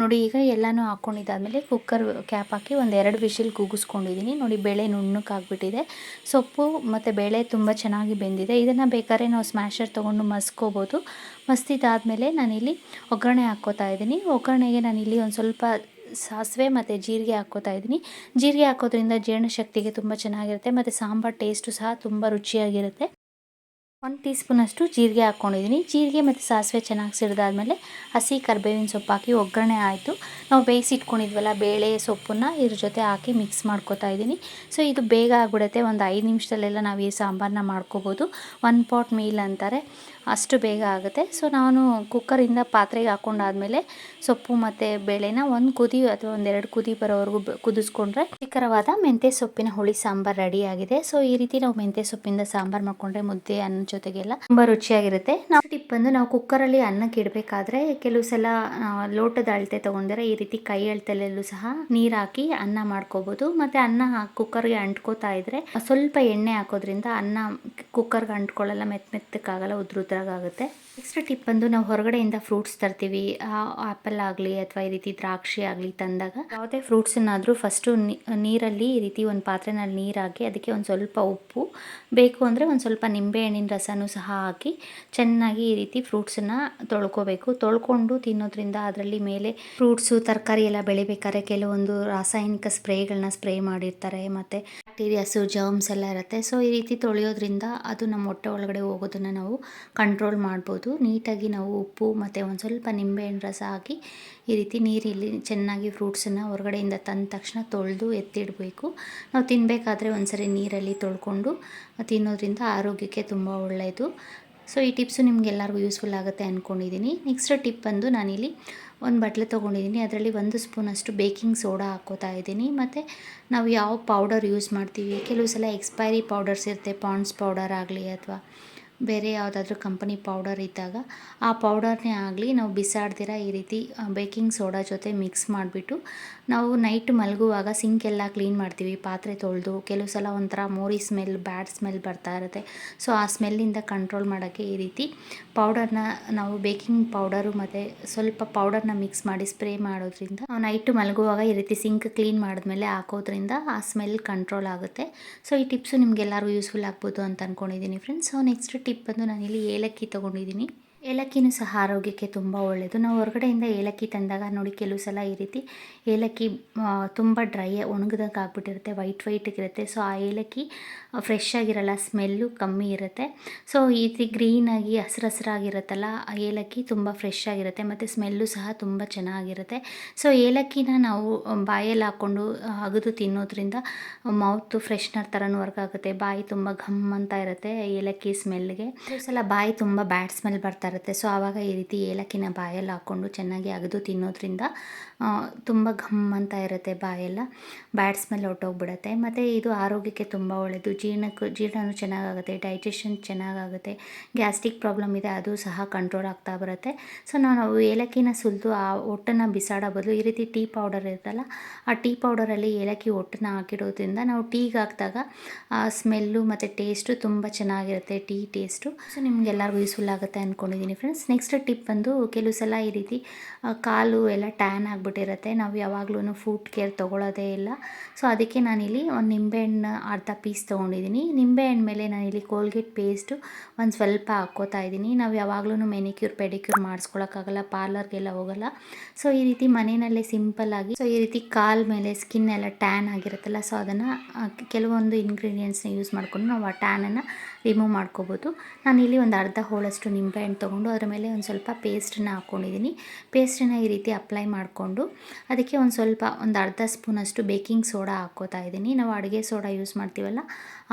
ನೋಡಿ, ಈಗ ಎಲ್ಲನೂ ಹಾಕ್ಕೊಂಡಿದ್ದಾದಮೇಲೆ ಕುಕ್ಕರ್ ಕ್ಯಾಪ್ ಹಾಕಿ ಒಂದು ಎರಡು ವಿಷಿಲ್ ಕೂಗಿಸ್ಕೊಂಡಿದ್ದೀನಿ ನೋಡಿ, ಬೇಳೆ ನುಣ್ಣಕ್ಕಾಗ್ಬಿಟ್ಟಿದೆ ಸೊಪ್ಪು ಮತ್ತು ಬೇಳೆ ತುಂಬ ಚೆನ್ನಾಗಿ ಬೆಂದಿದೆ. ಇದನ್ನು ಬೇಕಾದ್ರೆ ನಾವು ಸ್ಮ್ಯಾಷರ್ ತೊಗೊಂಡು ಮಸ್ಕೋಬೋದು. ಮಸ್ತಿದ್ದಾದಮೇಲೆ ನಾನಿಲ್ಲಿ ಒಗ್ಗರಣೆ ಹಾಕ್ಕೋತಾ ಇದ್ದೀನಿ. ಒಗ್ಗರಣೆಗೆ ನಾನಿಲ್ಲಿ ಒಂದು ಸ್ವಲ್ಪ ಸಾಸಿವೆ ಮತ್ತು ಜೀರಿಗೆ ಹಾಕ್ಕೋತಾ ಇದ್ದೀನಿ. ಜೀರಿಗೆ ಹಾಕೋದ್ರಿಂದ ಜೀರ್ಣಶಕ್ತಿಗೆ ತುಂಬ ಚೆನ್ನಾಗಿರುತ್ತೆ, ಮತ್ತು ಸಾಂಬಾರು ಟೇಸ್ಟು ಸಹ ತುಂಬ ರುಚಿಯಾಗಿರುತ್ತೆ. ಒಂದು ಟೀ ಸ್ಪೂನಷ್ಟು ಜೀರಿಗೆ ಹಾಕ್ಕೊಂಡಿದ್ದೀನಿ. ಜೀರಿಗೆ ಮತ್ತು ಸಾಸಿವೆ ಚೆನ್ನಾಗಿ ಸಿಡ್ದಾದ್ಮೇಲೆ ಹಸಿ ಕರ್ಬೇವಿನ ಸೊಪ್ಪು ಹಾಕಿ ಒಗ್ಗರಣೆ ಆಯಿತು. ನಾವು ಬೇಯಿಸಿಟ್ಕೊಂಡಿದ್ವಲ್ಲ ಬೇಳೆ ಸೊಪ್ಪನ್ನು ಇದ್ರ ಜೊತೆ ಹಾಕಿ ಮಿಕ್ಸ್ ಮಾಡ್ಕೋತಾ ಇದ್ದೀನಿ. ಸೊ, ಇದು ಬೇಗ ಆಗಿಬಿಡುತ್ತೆ ಒಂದು ಐದು ನಿಮಿಷದಲ್ಲೆಲ್ಲ ನಾವು ಈ ಸಾಂಬಾರನ್ನ ಮಾಡ್ಕೋಬೋದು. ಒನ್ ಪಾಟ್ ಮೀಲ್ ಅಂತಾರೆ. ಅಷ್ಟು ಬೇಗ ಆಗುತ್ತೆ. ಸೊ ನಾನು ಕುಕ್ಕರಿಂದ ಪಾತ್ರೆಗೆ ಹಾಕ್ಕೊಂಡಾದ್ಮೇಲೆ ಸೊಪ್ಪು ಮತ್ತು ಬೇಳೆನ ಒಂದು ಕುದಿ ಅಥವಾ ಒಂದೆರಡು ಕುದಿ ಬರೋವರೆಗೂ ಕುದಿಸ್ಕೊಂಡ್ರೆ ಚಿಕ್ಕರವಾದ ಮೆಂತ್ಯ ಸೊಪ್ಪಿನ ಹುಳಿ ಸಾಂಬಾರು ರೆಡಿಯಾಗಿದೆ ಸೊ ಈ ರೀತಿ ನಾವು ಮೆಂತ್ಯ ಸೊಪ್ಪಿಂದ ಸಾಂಬಾರು ಮಾಡ್ಕೊಂಡ್ರೆ ಮುದ್ದೆ, ಅನ್ನ ಜೊತೆಗೆಲ್ಲ ತುಂಬ ರುಚಿಯಾಗಿರುತ್ತೆ. ನಾವು ಟಿಪ್ ಬಂದು ನಾವು ಕುಕ್ಕರಲ್ಲಿ ಅನ್ನಕ್ಕೆ ಇಡಬೇಕಾದ್ರೆ ಕೆಲವು ಸಲ ಲೋಟದ ಅಳತೆ ತೊಗೊಂಡಿದ್ರೆ ಈ ರೀತಿ ಕೈ ಅಳತೆಯಲ್ಲೂ ಸಹ ನೀರು ಹಾಕಿ ಅನ್ನ ಮಾಡ್ಕೋಬೋದು. ಮತ್ತು ಅನ್ನ ಕುಕ್ಕರ್ಗೆ ಅಂಟ್ಕೋತಾ ಇದ್ರೆ ಸ್ವಲ್ಪ ಎಣ್ಣೆ ಹಾಕೋದ್ರಿಂದ ಅನ್ನ ಕುಕ್ಕರ್ಗೆ ಅಂಟ್ಕೊಳ್ಳಲ್ಲ, ಮೆತ್ತ ಮೆತ್ತಕ್ಕಾಗಲ್ಲ ಉದ್ರುದ್ರ ಆಗುತ್ತೆ. ನೆಕ್ಸ್ಟ್ ಟಿಪ್ ಬಂದು ನಾವು ಹೊರಗಡೆಯಿಂದ ಫ್ರೂಟ್ಸ್ ತರ್ತೀವಿ. ಆ್ಯಪಲ್ ಆಗಲಿ ಅಥವಾ ಈ ರೀತಿ ದ್ರಾಕ್ಷಿ ಆಗಲಿ ತಂದಾಗ ಯಾವುದೇ ಫ್ರೂಟ್ಸನ್ನಾದರೂ ಫಸ್ಟು ನೀರಲ್ಲಿ ಈ ರೀತಿ ಒಂದು ಪಾತ್ರೆನಲ್ಲಿ ನೀರಾಕಿ ಅದಕ್ಕೆ ಒಂದು ಸ್ವಲ್ಪ ಉಪ್ಪು, ಬೇಕು ಅಂದರೆ ಒಂದು ಸ್ವಲ್ಪ ನಿಂಬೆಹಣ್ಣಿನ ರಸನೂ ಸಹ ಹಾಕಿ ಚೆನ್ನಾಗಿ ಈ ರೀತಿ ಫ್ರೂಟ್ಸನ್ನು ತೊಳ್ಕೊಬೇಕು. ತೊಳ್ಕೊಂಡು ತಿನ್ನೋದ್ರಿಂದ ಅದರಲ್ಲಿ ಮೇಲೆ ಫ್ರೂಟ್ಸು ತರಕಾರಿ ಎಲ್ಲ ಬೆಳಿಬೇಕಾದ್ರೆ ಕೆಲವೊಂದು ರಾಸಾಯನಿಕ ಸ್ಪ್ರೇಗಳನ್ನ ಸ್ಪ್ರೇ ಮಾಡಿರ್ತಾರೆ. ಮತ್ತು ಬ್ಯಾಕ್ಟೀರಿಯಾಸು ಜರ್ಮ್ಸ್ ಎಲ್ಲ ಇರುತ್ತೆ. ಸೊ ಈ ರೀತಿ ತೊಳೆಯೋದ್ರಿಂದ ಅದು ನಮ್ಮ ಹೊಟ್ಟೆ ಒಳಗಡೆ ಹೋಗೋದನ್ನು ನಾವು ಕಂಟ್ರೋಲ್ ಮಾಡ್ಬೋದು. ನೀಟಾಗಿ ನಾವು ಉಪ್ಪು ಮತ್ತು ಒಂದು ಸ್ವಲ್ಪ ನಿಂಬೆಹಣ್ಣು ರಸ ಹಾಕಿ ಈ ರೀತಿ ನೀರಿಲ್ಲಿ ಚೆನ್ನಾಗಿ ಫ್ರೂಟ್ಸನ್ನು ಹೊರಗಡೆಯಿಂದ ತಂದ ತಕ್ಷಣ ತೊಳೆದು ಎತ್ತಿಡಬೇಕು. ನಾವು ತಿನ್ನಬೇಕಾದ್ರೆ ಒಂದ್ಸರಿ ನೀರಲ್ಲಿ ತೊಳ್ಕೊಂಡು ತಿನ್ನೋದ್ರಿಂದ ಆರೋಗ್ಯಕ್ಕೆ ತುಂಬ ಒಳ್ಳೆಯದು ಸೊ ಈ ಟಿಪ್ಸು ನಿಮಗೆಲ್ಲರಿಗೂ ಯೂಸ್ಫುಲ್ ಆಗುತ್ತೆ ಅಂದ್ಕೊಂಡಿದ್ದೀನಿ ನೆಕ್ಸ್ಟ್ ಟಿಪ್ ಬಂದು ನಾನಿಲ್ಲಿ ಒಂದು ಬಟ್ಲೆ ತೊಗೊಂಡಿದ್ದೀನಿ ಅದರಲ್ಲಿ ಒಂದು ಸ್ಪೂನಷ್ಟು ಬೇಕಿಂಗ್ ಸೋಡಾ ಹಾಕೋತಾ ಇದ್ದೀನಿ. ಮತ್ತು ನಾವು ಯಾವ ಪೌಡರ್ ಯೂಸ್ ಮಾಡ್ತೀವಿ? ಕೆಲವು ಸಲ ಎಕ್ಸ್ಪೈರಿ ಪೌಡರ್ಸ್ ಇರುತ್ತೆ ಪಾಂಡ್ಸ್ ಪೌಡರ್ ಆಗಲಿ ಅಥವಾ ಬೇರೆ ಯಾವುದಾದ್ರೂ ಕಂಪನಿ ಪೌಡರ್ ಇದ್ದಾಗ ಆ ಪೌಡರ್ನೇ ಆಗಲಿ ನಾವು ಬಿಸಾಡ್ದಿರ ಈ ರೀತಿ ಬೇಕಿಂಗ್ ಸೋಡಾ ಜೊತೆ ಮಿಕ್ಸ್ ಮಾಡಿಬಿಟ್ಟು ನಾವು ನೈಟ್ ಮಲಗುವಾಗ ಸಿಂಕ್ ಎಲ್ಲ ಕ್ಲೀನ್ ಮಾಡ್ತೀವಿ. ಪಾತ್ರೆ ತೊಳೆದು ಕೆಲವು ಸಲ ಒಂಥರ ಮೋರಿ ಸ್ಮೆಲ್ ಬ್ಯಾಡ್ ಸ್ಮೆಲ್ ಬರ್ತಾ ಇರುತ್ತೆ. ಸೊ ಆ ಸ್ಮೆಲ್ಲಿಂದ ಕಂಟ್ರೋಲ್ ಮಾಡೋಕ್ಕೆ ಈ ರೀತಿ ಪೌಡರ್ನ ನಾವು ಬೇಕಿಂಗ್ ಪೌಡರು ಮತ್ತು ಸ್ವಲ್ಪ ಪೌಡರ್ನ ಮಿಕ್ಸ್ ಮಾಡಿ ಸ್ಪ್ರೇ ಮಾಡೋದ್ರಿಂದ ನೈಟ್ ಮಲಗುವಾಗ ಈ ರೀತಿ ಸಿಂಕ್ ಕ್ಲೀನ್ ಮಾಡಿದ್ಮೇಲೆ ಹಾಕೋದ್ರಿಂದ ಆ ಸ್ಮೆಲ್ ಕಂಟ್ರೋಲ್ ಆಗುತ್ತೆ. ಸೊ ಈ ಟಿಪ್ಸು ನಿಮಗೆಲ್ಲರೂ ಯೂಸ್ಫುಲ್ ಆಗ್ಬೋದು ಅಂತ ಅಂದ್ಕೊಂಡಿದ್ದೀನಿ ಫ್ರೆಂಡ್ಸ್ ಸೊ ನೆಕ್ಸ್ಟ್ ಟಿಪ್ ಬಂದು ನಾನಿಲ್ಲಿ ಏಲಕ್ಕಿ ತೊಗೊಂಡಿದ್ದೀನಿ. ಏಲಕ್ಕಿನೂ ಸಹ ಆರೋಗ್ಯಕ್ಕೆ ತುಂಬ ಒಳ್ಳೆಯದು ನಾವು ಹೊರಗಡೆಯಿಂದ ಏಲಕ್ಕಿ ತಂದಾಗ ನೋಡಿ ಕೆಲವು ಸಲ ಈ ರೀತಿ ಏಲಕ್ಕಿ ತುಂಬ ಡ್ರೈ ಒಣಗಿದಂಗೆ ಆಗ್ಬಿಟ್ಟಿರುತ್ತೆ ವೈಟ್ ವೈಟಿಗಿರುತ್ತೆ ಸೊ ಆ ಏಲಕ್ಕಿ ಫ್ರೆಶ್ ಆಗಿರಲ್ಲ ಸ್ಮೆಲ್ಲು ಕಮ್ಮಿ ಇರುತ್ತೆ. ಸೊ ಈ ರೀತಿ ಗ್ರೀನಾಗಿ ಹಸ್ರ ಹಸಿರಾಗಿರುತ್ತಲ್ಲ ಆ ಏಲಕ್ಕಿ ತುಂಬ ಫ್ರೆಶ್ ಆಗಿರುತ್ತೆ. ಮತ್ತು ಸ್ಮೆಲ್ಲು ಸಹ ತುಂಬ ಚೆನ್ನಾಗಿರುತ್ತೆ. ಸೊ ಏಲಕ್ಕಿನ ನಾವು ಬಾಯಲ್ಲಿ ಹಾಕ್ಕೊಂಡು ಅಗದು ತಿನ್ನೋದ್ರಿಂದ ಮೌತು ಫ್ರೆಶ್ನರ್ ಥರನೂ ವರ್ಕ್ ಆಗುತ್ತೆ. ಬಾಯಿ ತುಂಬ ಘಮ್ ಅಂತ ಇರುತ್ತೆ ಏಲಕ್ಕಿ ಸ್ಮೆಲ್ಗೆ ಸಲ ಬಾಯಿ ತುಂಬ ಬ್ಯಾಡ್ ಸ್ಮೆಲ್ ಬರ್ತಾ ಇರುತ್ತೆ. ಸೊ ಆವಾಗ ಈ ರೀತಿ ಏಲಕ್ಕಿನ ಬಾಯಲ್ಲಿ ಹಾಕ್ಕೊಂಡು ಚೆನ್ನಾಗಿ ಅಗದು ತಿನ್ನೋದ್ರಿಂದ ತುಂಬ ಘಮ್ ಅಂತ ಇರುತ್ತೆ ಬಾಯೆಲ್ಲ. ಬ್ಯಾಡ್ ಸ್ಮೆಲ್ ಹೊಟ್ಟೋಗ್ಬಿಡತ್ತೆ ಮತ್ತು ಇದು ಆರೋಗ್ಯಕ್ಕೆ ತುಂಬ ಒಳ್ಳೆಯದು ಜೀರ್ಣಕ್ಕೆ, ಜೀರ್ಣನೂ ಚೆನ್ನಾಗಾಗುತ್ತೆ. ಡೈಜೆಷನ್ ಚೆನ್ನಾಗಾಗುತ್ತೆ. ಗ್ಯಾಸ್ಟ್ರಿಕ್ ಪ್ರಾಬ್ಲಮ್ ಇದೆ, ಅದು ಸಹ ಕಂಟ್ರೋಲ್ ಆಗ್ತಾ ಬರುತ್ತೆ. ಸೊ ನಾವು ಏಲಕ್ಕಿನ ಸುಲಿದು, ಆ ಹೊಟ್ಟನ್ನು ಬಿಸಾಡೋ ಬದಲು ಈ ರೀತಿ ಟೀ ಪೌಡರ್ ಇರುತ್ತಲ್ಲ, ಆ ಟೀ ಪೌಡರಲ್ಲಿ ಏಲಕ್ಕಿ ಹೊಟ್ಟನ್ನ ಹಾಕಿಡೋದ್ರಿಂದ ನಾವು ಟೀಗೆ ಹಾಕಿದಾಗ, ಆ ಸ್ಮೆಲ್ಲು ಮತ್ತು ಟೇಸ್ಟು ತುಂಬ ಚೆನ್ನಾಗಿರುತ್ತೆ, ಟೀ ಟೇಸ್ಟು ಸೊ ನಿಮಗೆಲ್ಲರಿಗೂ ಯೂಸ್ಫುಲ್ ಆಗುತ್ತೆ ಅಂದ್ಕೊಂಡಿದ್ದೀನಿ ಫ್ರೆಂಡ್ಸ್ ನೆಕ್ಸ್ಟ್ ಟಿಪ್ ಬಂದು, ಕೆಲವು ಸಲ ಈ ರೀತಿ ಕಾಲು ಎಲ್ಲ ಟ್ಯಾನ್ ಆಗಿಬಿಟ್ಟು ಆಗಿಬಿಟ್ಟಿರುತ್ತೆ ನಾವು ಯಾವಾಗಲೂ ಫುಡ್ ಕೇರ್ ತೊಗೊಳ್ಳೋದೇ ಇಲ್ಲ. ಸೊ ಅದಕ್ಕೆ ನಾನಿಲ್ಲಿ ಒಂದು ನಿಂಬೆಹಣ್ಣು ಅರ್ಧ ಪೀಸ್ ತೊಗೊಂಡಿದ್ದೀನಿ ನಿಂಬೆಹಣ್ಣು ಮೇಲೆ ನಾನಿಲ್ಲಿ ಕೋಲ್ಗೇಟ್ ಪೇಸ್ಟು ಒಂದು ಸ್ವಲ್ಪ ಹಾಕ್ಕೋತಾ ಇದ್ದೀನಿ ನಾವು ಯಾವಾಗಲೂ ಮೆನಿಕ್ಯೂರ್ ಪೆಡಿಕ್ಯೂರ್ ಮಾಡಿಸ್ಕೊಳಕ್ಕಾಗಲ್ಲ ಪಾರ್ಲರ್ಗೆಲ್ಲ ಹೋಗಲ್ಲ. ಸೊ ಈ ರೀತಿ ಮನೆಯಲ್ಲೇ ಸಿಂಪಲ್ಲಾಗಿ ಸೊ ಈ ರೀತಿ ಕಾಲ್ ಮೇಲೆ ಸ್ಕಿನ್ ಎಲ್ಲ ಟ್ಯಾನ್ ಆಗಿರುತ್ತಲ್ಲ ಸೊ ಅದನ್ನು ಕೆಲವೊಂದು ಇಂಗ್ರೀಡಿಯೆಂಟ್ಸ್ನ ಯೂಸ್ ಮಾಡಿಕೊಂಡು ನಾವು ಆ ಟ್ಯಾನನ್ನು ರಿಮೂವ್ ಮಾಡ್ಕೋಬೋದು. ನಾನಿಲ್ಲಿ ಒಂದು ಅರ್ಧ ಹೋಳಷ್ಟು ನಿಂಬೆಹಣ್ಣು ತೊಗೊಂಡು ಅದರ ಮೇಲೆ ಒಂದು ಸ್ವಲ್ಪ ಪೇಸ್ಟನ್ನ ಹಾಕ್ಕೊಂಡಿದ್ದೀನಿ ಪೇಸ್ಟನ್ನ ಈ ರೀತಿ ಅಪ್ಲೈ ಮಾಡಿಕೊಂಡು ಅದಕ್ಕೆ ಒಂದು ಸ್ವಲ್ಪ ಒಂದು ಅರ್ಧ ಸ್ಪೂನಷ್ಟು ಬೇಕಿಂಗ್ ಸೋಡಾ ಹಾಕ್ಕೋತಾ ಇದ್ದೀನಿ. ನಾವು ಅಡುಗೆ ಸೋಡಾ ಯೂಸ್ ಮಾಡ್ತೀವಲ್ಲ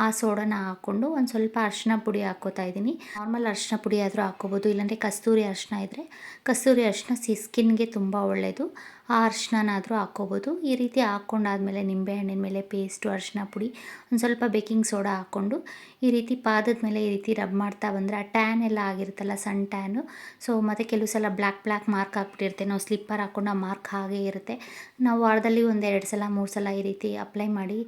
ಆ ಸೋಡಾನ ಹಾಕ್ಕೊಂಡು ಒಂದು ಸ್ವಲ್ಪ ಅರಿಶಿನ ಪುಡಿ ಹಾಕ್ಕೋತಾ ಇದ್ದೀನಿ. ನಾರ್ಮಲ್ ಅರಿಶಿನ ಪುಡಿ ಆದರೂ ಹಾಕ್ಕೋಬೋದು ಇಲ್ಲಾಂದರೆ ಕಸ್ತೂರಿ ಅರಿಶಿನ ಇದ್ದರೆ ಕಸ್ತೂರಿ ಅರಿಶಿನ ಸಿ ಸ್ಕಿನ್ಗೆ ತುಂಬ ಒಳ್ಳೆಯದು ಆ ಅರಿಶಿನಾದರೂ ಹಾಕ್ಕೋಬೋದು ಈ ರೀತಿ ಹಾಕ್ಕೊಂಡಾದ್ಮೇಲೆ ನಿಂಬೆಹಣ್ಣಿನ ಮೇಲೆ ಪೇಸ್ಟು ಅರಿಶಿನ ಪುಡಿ, ಒಂದು ಸ್ವಲ್ಪ ಬೇಕಿಂಗ್ ಸೋಡಾ ಹಾಕ್ಕೊಂಡು ಈ ರೀತಿ ಪಾದದ ಮೇಲೆ ಈ ರೀತಿ ರಬ್ ಮಾಡ್ತಾ ಬಂದರೆ ಆ ಟ್ಯಾನ್ ಎಲ್ಲ ಆಗಿರುತ್ತಲ್ಲ, ಸಣ್ಣ ಟ್ಯಾನು ಸೊ ಮತ್ತು ಕೆಲವು ಸಲ ಬ್ಲ್ಯಾಕ್ ಬ್ಲ್ಯಾಕ್ ಮಾರ್ಕ್ ಹಾಕ್ಬಿಟ್ಟಿರುತ್ತೆ ನಾವು ಸ್ಲಿಪ್ಪರ್ ಹಾಕ್ಕೊಂಡು ಆ ಮಾರ್ಕ್ ಹಾಗೇ ಇರುತ್ತೆ. ನಾವು ವಾರದಲ್ಲಿ ಒಂದು ಎರಡು ಸಲ, ಮೂರು ಸಲ ಈ ರೀತಿ ಅಪ್ಲೈ ಮಾಡಿ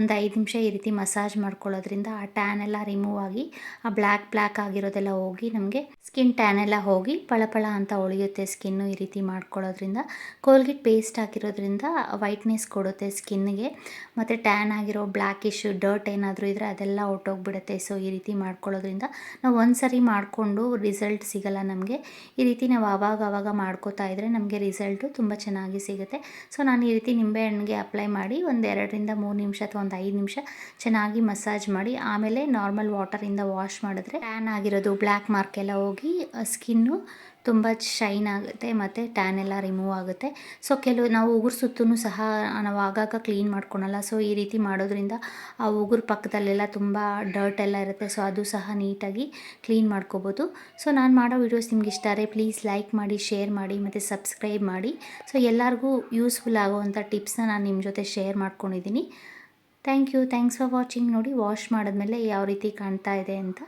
ಒಂದು ಐದು ನಿಮಿಷ ಈ ರೀತಿ ಮಸಾಜ್ ಮಾಡ್ಕೊಳ್ಳೋದ್ರಿಂದ ಆ ಟ್ಯಾನ್ ಎಲ್ಲ ರಿಮೂವ್ ಆಗಿ, ಆ ಬ್ಲ್ಯಾಕ್ ಬ್ಲ್ಯಾಕ್ ಆಗಿರೋದೆಲ್ಲ ಹೋಗಿ ನಮಗೆ ಸ್ಕಿನ್ ಟ್ಯಾನ್ ಎಲ್ಲ ಹೋಗಿ ಪಳಪಳ ಅಂತ ಉಳಿಯುತ್ತೆ ಸ್ಕಿನ್ನು ಈ ರೀತಿ ಮಾಡ್ಕೊಳ್ಳೋದ್ರಿಂದ. ಕೋಲ್ಗೇಟ್ ಪೇಸ್ಟ್ ಹಾಕಿರೋದ್ರಿಂದ ವೈಟ್ನೆಸ್ ಕೊಡುತ್ತೆ ಸ್ಕಿನ್ಗೆ ಮತ್ತು ಟ್ಯಾನ್ ಆಗಿರೋ ಬ್ಲ್ಯಾಕಿಶ್ ಡರ್ಟ್ ಏನಾದರೂ ಇದ್ದರೆ ಅದೆಲ್ಲ ಹೊಟ್ಟೋಗ್ಬಿಡುತ್ತೆ ಸೊ ಈ ರೀತಿ ಮಾಡ್ಕೊಳ್ಳೋದ್ರಿಂದ ನಾವು ಒಂದು ಸರಿ ಮಾಡಿಕೊಂಡು ರಿಸಲ್ಟ್ ಸಿಗಲ್ಲ ನಮಗೆ. ಈ ರೀತಿ ನಾವು ಆವಾಗ ಆವಾಗ ಮಾಡ್ಕೋತಾ ಇದ್ದರೆ ನಮಗೆ ರಿಸಲ್ಟು ತುಂಬ ಚೆನ್ನಾಗಿ ಸಿಗುತ್ತೆ. ಸೊ ನಾನು ಈ ರೀತಿ ನಿಂಬೆಹಣ್ಣಿಗೆ ಅಪ್ಲೈ ಮಾಡಿ ಒಂದು ಎರಡರಿಂದ ಮೂರು ನಿಮಿಷ ಅಥವಾ ಒಂದು ಐದು ನಿಮಿಷ ಚೆನ್ನಾಗಿ ಮಸಾಜ್ ಮಾಡಿ ಆಮೇಲೆ ನಾರ್ಮಲ್ ವಾಟರಿಂದ ವಾಶ್ ಮಾಡಿದ್ರೆ ಟ್ಯಾನ್ ಆಗಿರೋದು ಬ್ಲ್ಯಾಕ್ ಮಾರ್ಕ್ ಎಲ್ಲ ಹೋಗಿ ಸ್ಕಿನ್ನು ತುಂಬ ಶೈನ್ ಆಗುತ್ತೆ ಮತ್ತು ಟ್ಯಾನ್ ಎಲ್ಲ ರಿಮೂವ್ ಆಗುತ್ತೆ. ಸೊ ಕೆಲವು, ನಾವು ಉಗುರು ಸುತ್ತೂ ಸಹ ನಾವು ಆಗಾಗ ಕ್ಲೀನ್ ಮಾಡ್ಕೊಳಲ್ಲ. ಸೊ ಈ ರೀತಿ ಮಾಡೋದ್ರಿಂದ ಆ ಉಗುರು ಪಕ್ಕದಲ್ಲೆಲ್ಲ ತುಂಬ ಡರ್ಟ್ ಎಲ್ಲ ಇರುತ್ತೆ. ಸೊ ಅದು ಸಹ ನೀಟಾಗಿ ಕ್ಲೀನ್ ಮಾಡ್ಕೋಬೋದು. ಸೊ ನಾನು ಮಾಡೋ ವೀಡಿಯೋಸ್ ನಿಮ್ಗೆ ಇಷ್ಟ ಆದರೆ ಪ್ಲೀಸ್ ಲೈಕ್ ಮಾಡಿ ಶೇರ್ ಮಾಡಿ ಮತ್ತು ಸಬ್ಸ್ಕ್ರೈಬ್ ಮಾಡಿ. ಸೊ ಎಲ್ಲರಿಗೂ ಯೂಸ್ಫುಲ್ ಆಗೋವಂಥ ಟಿಪ್ಸ್ನ ನಾನು ನಿಮ್ಮ ಜೊತೆ ಶೇರ್ ಮಾಡ್ಕೊಂಡಿದ್ದೀನಿ thank you. Thanks for watching. ನೋಡಿ ವಾಶ್ ಮಾಡಿದ್ಮೇಲೆ ಯಾವ ರೀತಿ ಕಾಣ್ತಾ ಇದೆ ಅಂತ